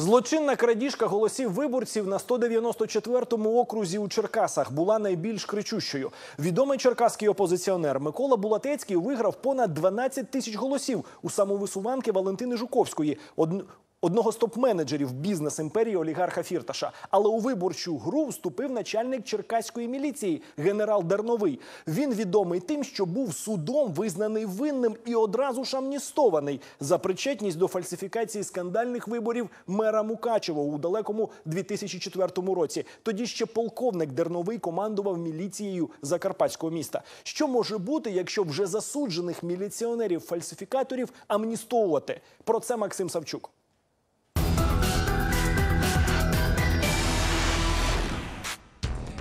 Злочинна крадіжка голосів виборців на 194-му окрузі у Черкасах була найбільш кричущою. Відомий черкаський опозиціонер Микола Булатецький виграв понад 12 тисяч голосів у самовисуванки Валентини Жуковської, од- одного з топ-менеджерів бізнес-імперії олігарха Фірташа. Але у виборчу гру вступив начальник черкаської міліції генерал Дерновий. Він відомий тим, що був судом визнаний винним і одразу ж амністований за причетність до фальсифікації скандальних виборів мера Мукачева у далекому 2004 році. Тоді ще полковник Дерновий командував міліцією Закарпатського міста. Що може бути, якщо вже засуджених міліціонерів-фальсифікаторів амністовувати? Про це Максим Савчук.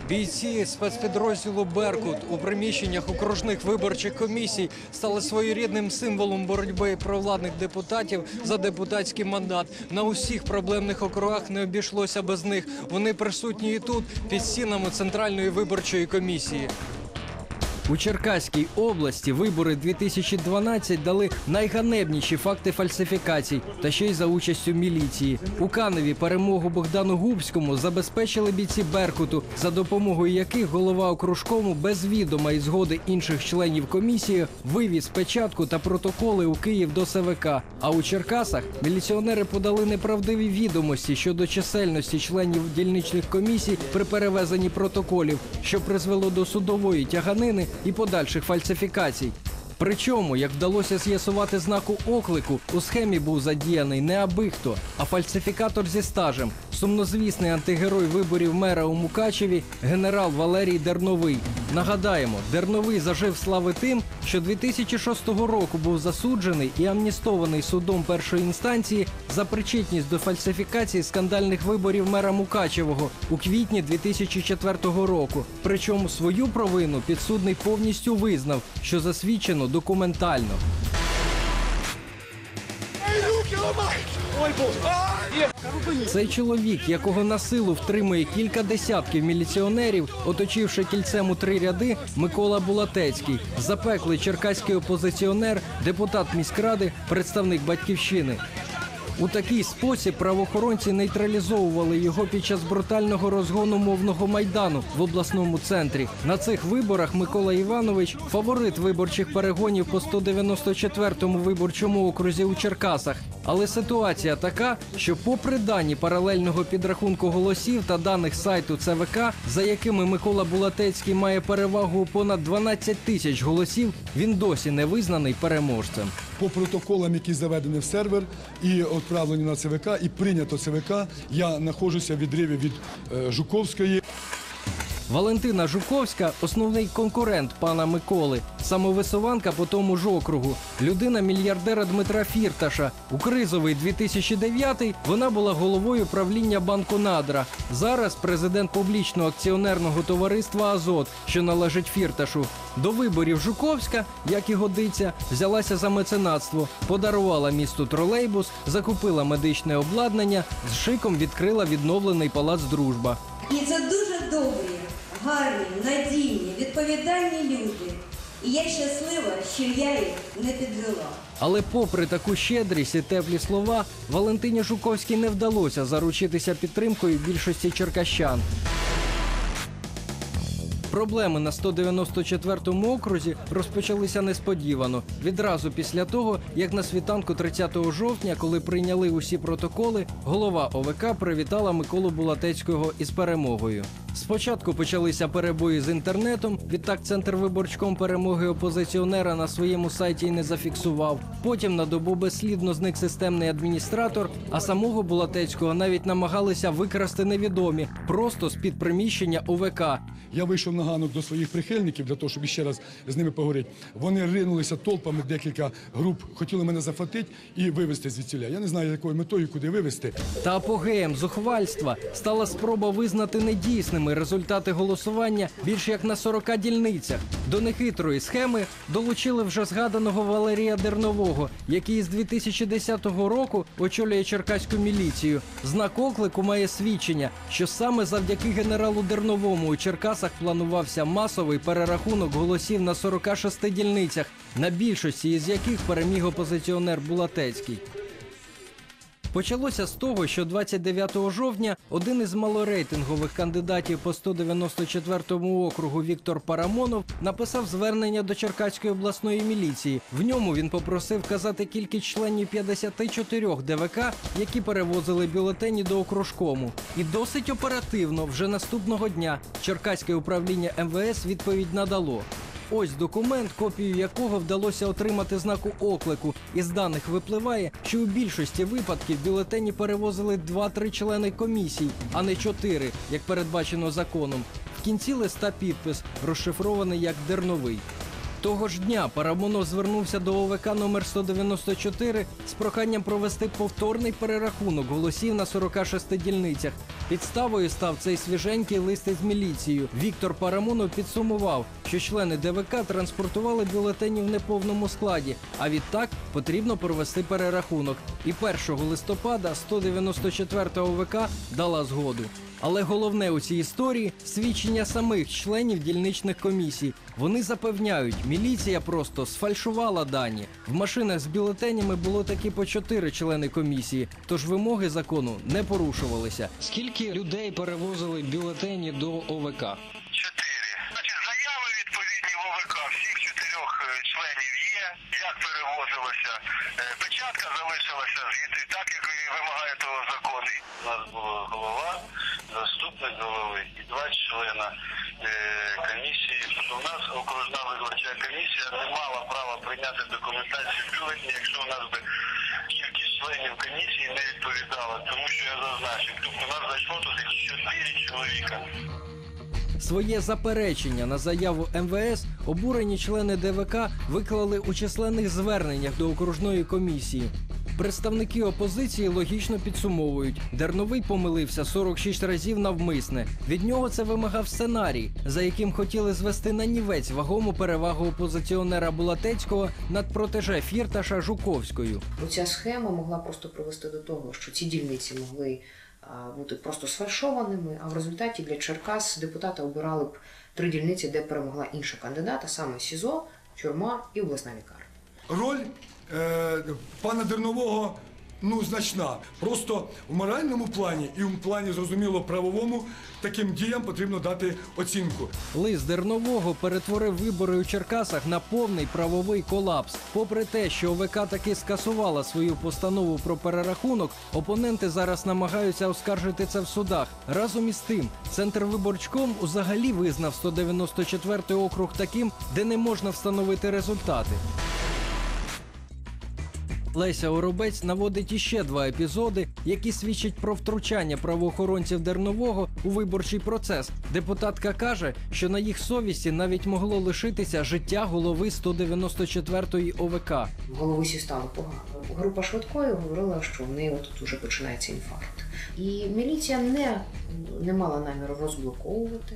Бійці спецпідрозділу Беркут у приміщеннях окружних виборчих комісій стали своєрідним символом боротьби провладних депутатів за депутатський мандат. На усіх проблемних округах не обійшлося без них. Вони присутні і тут під стінами центральної виборчої комісії. У Черкаській області вибори 2012 дали найганебніші факти фальсифікацій та ще й за участю міліції. У Каневі перемогу Богдану Губському забезпечили бійці Беркуту, за допомогою яких голова окружкому без відома і згоди інших членів комісії вивіз печатку та протоколи у Київ до СВК. А у Черкасах міліціонери подали неправдиві відомості щодо чисельності членів дільничних комісій при перевезенні протоколів, що призвело до судової тяганини і подальших фальсифікацій. Причому, як вдалося з'ясувати знаку оклику, у схемі був задіяний не аби хто, а фальсифікатор зі стажем, сумнозвісний антигерой виборів мера у Мукачеві, генерал Валерій Дерновий. Нагадаємо, Дерновий зажив слави тим, що 2006 року був засуджений і амністований судом першої інстанції за причетність до фальсифікації скандальних виборів мера Мукачевого у квітні 2004 року. Причому свою провину підсудний повністю визнав, що засвідчено документально. Цей чоловік, якого на силу втримує кілька десятків міліціонерів, оточивши кільцем у три ряди, Микола Булатецький, запеклий черкаський опозиціонер, депутат міськради, представник батьківщини. У такий спосіб правоохоронці нейтралізовували його під час брутального розгону мовного майдану в обласному центрі. На цих виборах Микола Іванович фаворит виборчих перегонів по 194-му виборчому окрузі у Черкасах. Але ситуація така, що, попри дані паралельного підрахунку голосів та даних сайту ЦВК, за якими Микола Булатецький має перевагу понад 12 тисяч голосів, він досі не визнаний переможцем. По протоколам, які заведені в сервер і відправлені на ЦВК, і прийнято ЦВК, я знаходжуся в відриві від е, Жуковської. Валентина Жуковська основний конкурент пана Миколи, самовисуванка по тому ж округу, людина мільярдера Дмитра Фірташа. У кризовий 2009 вона була головою правління банку Надра. Зараз президент публічного акціонерного товариства Азот, що належить Фірташу. До виборів Жуковська, як і годиться, взялася за меценатство, подарувала місту тролейбус, закупила медичне обладнання, з шиком відкрила відновлений палац Дружба. І це дуже добрі, гарні, надійні, відповідальні люди. І я щаслива, що я їх не підвела. Але попри таку щедрість і теплі слова, Валентині Жуковській не вдалося заручитися підтримкою більшості черкащан. Проблеми на 194-му окрузі розпочалися несподівано. Відразу після того, як на світанку 30 жовтня, коли прийняли усі протоколи, голова ОВК привітала Миколу Булатецького із перемогою. Спочатку почалися перебої з інтернетом. Відтак центр виборчком перемоги опозиціонера на своєму сайті не зафіксував. Потім на добу безслідно зник системний адміністратор, а самого Булатецького навіть намагалися викрасти невідомі просто з під приміщення ОВК. Я вийшов на ганок до своїх прихильників для того, щоб ще раз з ними поговорити. Вони ринулися толпами, декілька груп, хотіли мене зафатити і вивезти звідсіля. Я не знаю, якою метою, куди вивезти. Та апогеєм зухвальства стала спроба визнати недійсними результати голосування більш як на 40 дільницях. До нехитрої схеми долучили вже згаданого Валерія Дернового, який з 2010 року очолює черкаську міліцію. Знак оклику має свідчення, що саме завдяки генералу Дерновому у Черкасах планувався масовий перерахунок голосів на 46 дільницях, на більшості із яких переміг опозиціонер Булатецький. Почалося з того, що 29 жовтня один із малорейтингових кандидатів по 194 округу Віктор Парамонов написав звернення до Черкаської обласної міліції. В ньому він попросив вказати кількість членів 54 ДВК, які перевозили бюлетені до окружкому. І досить оперативно, вже наступного дня, Черкаське управління МВС відповідь надало. Ось документ, копію якого вдалося отримати знаку оклику. Із даних випливає, що у більшості випадків бюлетені перевозили 2-3 члени комісій, а не 4, як передбачено законом. В кінці листа підпис розшифрований як дерновий. Того ж дня Парамонов звернувся до ОВК номер 194 з проханням провести повторний перерахунок голосів на 46 дільницях. Підставою став цей свіженький лист із міліцією. Віктор Парамонов підсумував, що члени ДВК транспортували бюлетені в неповному складі, а відтак потрібно провести перерахунок. І 1 листопада 194 ОВК дала згоду. Але головне у цій історії свідчення самих членів дільничних комісій. Вони запевняють, міліція просто сфальшувала дані. В машинах з бюлетенями було таки по чотири члени комісії, тож вимоги закону не порушувалися. Скільки людей перевозили бюлетені до ОВК? Чотири. Значить, заяви відповідні в ОВК всіх чотирьох е, членів є. Як перевозилося? Е, Печатка залишилася звідти, так як і вимагає того закон. У нас була голова, заступник голови і два члена е, комісії. У нас окружна виборча комісія не мала права прийняти документацію бюлетні, якщо у нас би кількість членів комісії не відповідала, тому що я зазначив. Тобто у нас зайшло тут чотири чоловіка. Своє заперечення на заяву МВС обурені члени ДВК виклали у численних зверненнях до окружної комісії. Представники опозиції логічно підсумовують, Дерновий помилився 46 разів навмисне. Від нього це вимагав сценарій, за яким хотіли звести на нівець вагому перевагу опозиціонера Булатецького над протеже Фірташа Жуковською. Бо ця схема могла просто привести до того, що ці дільниці могли бути просто сфальшованими, а в результаті для Черкас депутати обирали б три дільниці, де перемогла інша кандидата, саме СІЗО, тюрма і обласна лікарня. Роль е, пана Дернового ну, значна. Просто в моральному плані і в плані, зрозуміло, правовому таким діям потрібно дати оцінку. Лист Дернового перетворив вибори у Черкасах на повний правовий колапс. Попри те, що ОВК таки скасувала свою постанову про перерахунок, опоненти зараз намагаються оскаржити це в судах. Разом із тим, центр виборчком взагалі визнав 194 округ таким, де не можна встановити результати. Леся Оробець наводить іще два епізоди, які свідчать про втручання правоохоронців Дернового у виборчий процес. Депутатка каже, що на їх совісті навіть могло лишитися життя голови 194-ї ОВК. Головусі стало погано. Група швидкої говорила, що в неї от уже починається інфаркт. І міліція не, не мала наміру розблоковувати.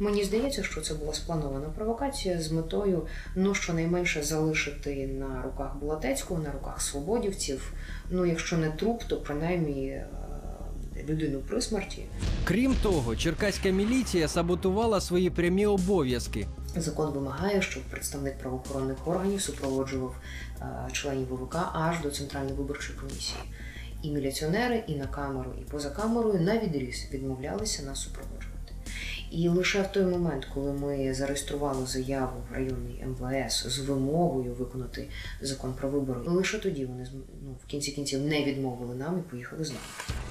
Мені здається, що це була спланована провокація з метою ну щонайменше залишити на руках Булатецького, на руках свободівців. Ну, якщо не труп, то принаймні е, людину при смерті. Крім того, черкаська міліція саботувала свої прямі обов'язки. Закон вимагає, щоб представник правоохоронних органів супроводжував е, членів ВВК аж до центральної виборчої комісії. І міліціонери, і на камеру, і поза камерою на відріз відмовлялися нас супроводжувати. І лише в той момент, коли ми зареєстрували заяву в районний МВС з вимогою виконати закон про вибори, лише тоді вони ну, в кінці кінців не відмовили нам і поїхали з нами.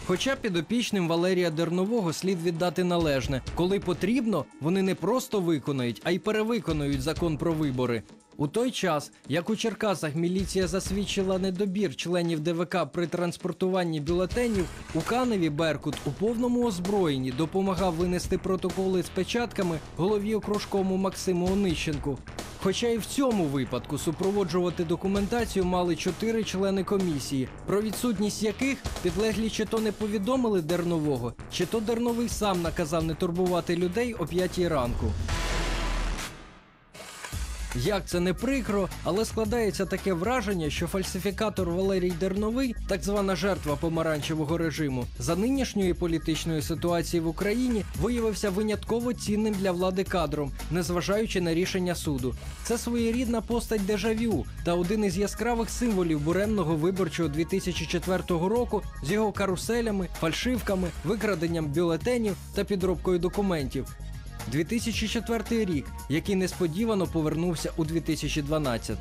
Хоча підопічним Валерія Дернового слід віддати належне, коли потрібно, вони не просто виконають, а й перевиконують закон про вибори. У той час, як у Черкасах міліція засвідчила недобір членів ДВК при транспортуванні бюлетенів, у Каневі Беркут у повному озброєнні допомагав винести протоколи з печатками голові окружкому Максиму Онищенку. Хоча і в цьому випадку супроводжувати документацію мали чотири члени комісії, про відсутність яких підлеглі чи то не повідомили Дернового, чи то Дерновий сам наказав не турбувати людей о п'ятій ранку. Як це не прикро, але складається таке враження, що фальсифікатор Валерій Дерновий, так звана жертва помаранчевого режиму, за нинішньої політичної ситуації в Україні виявився винятково цінним для влади кадром, незважаючи на рішення суду. Це своєрідна постать дежавю та один із яскравих символів буремного виборчого 2004 року з його каруселями, фальшивками, викраденням бюлетенів та підробкою документів. 2004 рік, який несподівано повернувся у 2012.